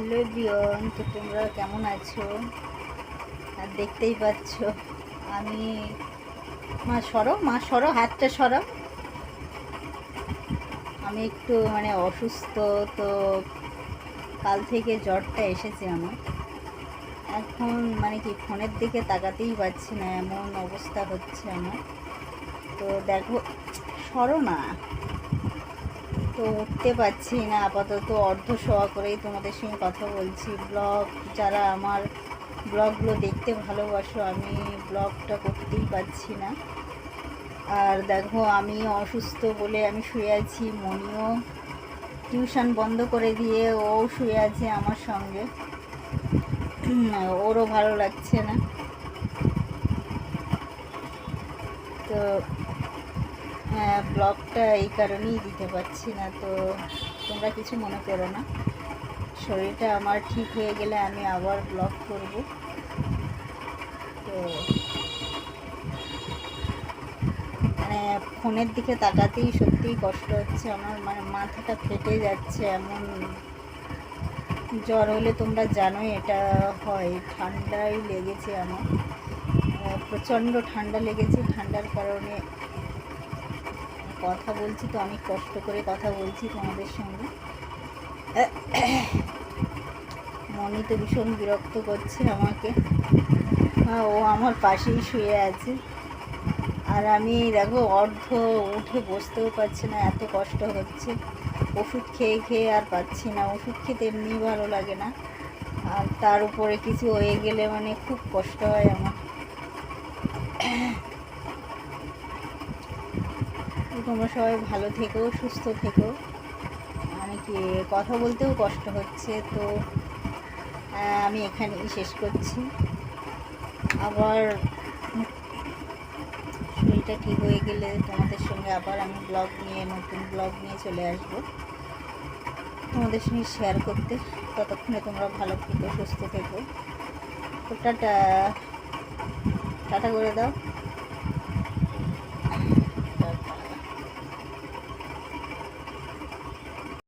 Hello বিয়ন তো তোমরা কেমন আছো? আর দেখতেই পাচ্ছ, আমি মা সরো মা সরো, হাতটা সরো। আমি একটু মানে অসুস্থ, তো কাল থেকে জ্বরটা এসেছে আমার। এখন মানে কি, ফোনের দিকে তাকাতেই পাচ্ছি না, এমন অবস্থা হচ্ছে আমার। তো দেখো, সরো না। তো উঠতে পারছি না, আপাতত অর্ধ শোয়া করেই তোমাদের সঙ্গে কথা বলছি। ব্লগ, যারা আমার ব্লগগুলো দেখতে ভালোবাসো, আমি ব্লগটা করতেই পারছি না। আর দেখো, আমি অসুস্থ বলে আমি শুয়ে আছি, মনিও টিউশন বন্ধ করে দিয়ে ও শুয়ে আছে আমার সঙ্গে। ওরও ভালো লাগছে না। তো হ্যাঁ ব্লগটা এই কারণেই দিতে পারছি না, তো তোমরা কিছু মনে করো না। শরীরটা আমার ঠিক হয়ে গেলে আমি আবার ব্লগ করব। তো মানে ফোনের দিকে তাকাতেই সত্যিই কষ্ট হচ্ছে, আমার মানে মাথাটা ফেটে যাচ্ছে, এমন জ্বর হলে তোমরা জানোই এটা হয়, ঠান্ডাই লেগেছে আমার। প্রচণ্ড ঠান্ডা লেগেছে, ঠান্ডার কারণে কথা বলছি তো, অনেক কষ্ট করে কথা বলছি তোমাদের সঙ্গে। মনি তো ভীষণ বিরক্ত করছে আমাকে। ও আমার পাশেই শুয়ে আছে। আর আমি, দেখো, অর্ধ উঠে বসতেও পারছি না, এত কষ্ট হচ্ছে। ওষুধ খেয়ে খেয়ে আর পাচ্ছি না, ওষুধ খেতে এমনি ভালো লাগে না। আর তার উপরে কিছু হয়ে গেলে মানে খুব কষ্ট হয় আমার তো তোমরা সবাই ভালো থেকো, সুস্থ থেকো। মানে কি, কথা বলতেও কষ্ট হচ্ছে, তো আমি এখানেই শেষ করছি। আবার শরীরটা ঠিক হয়ে গেলে তোমাদের সঙ্গে আবার আমি ব্লগ নিয়ে, নতুন ব্লগ নিয়ে চলে আসব। তোমাদের সঙ্গে শেয়ার করতে। ততক্ষণে তোমরা ভালো থেকো, সুস্থ থেকো। টাটা। টাটা করে দাও।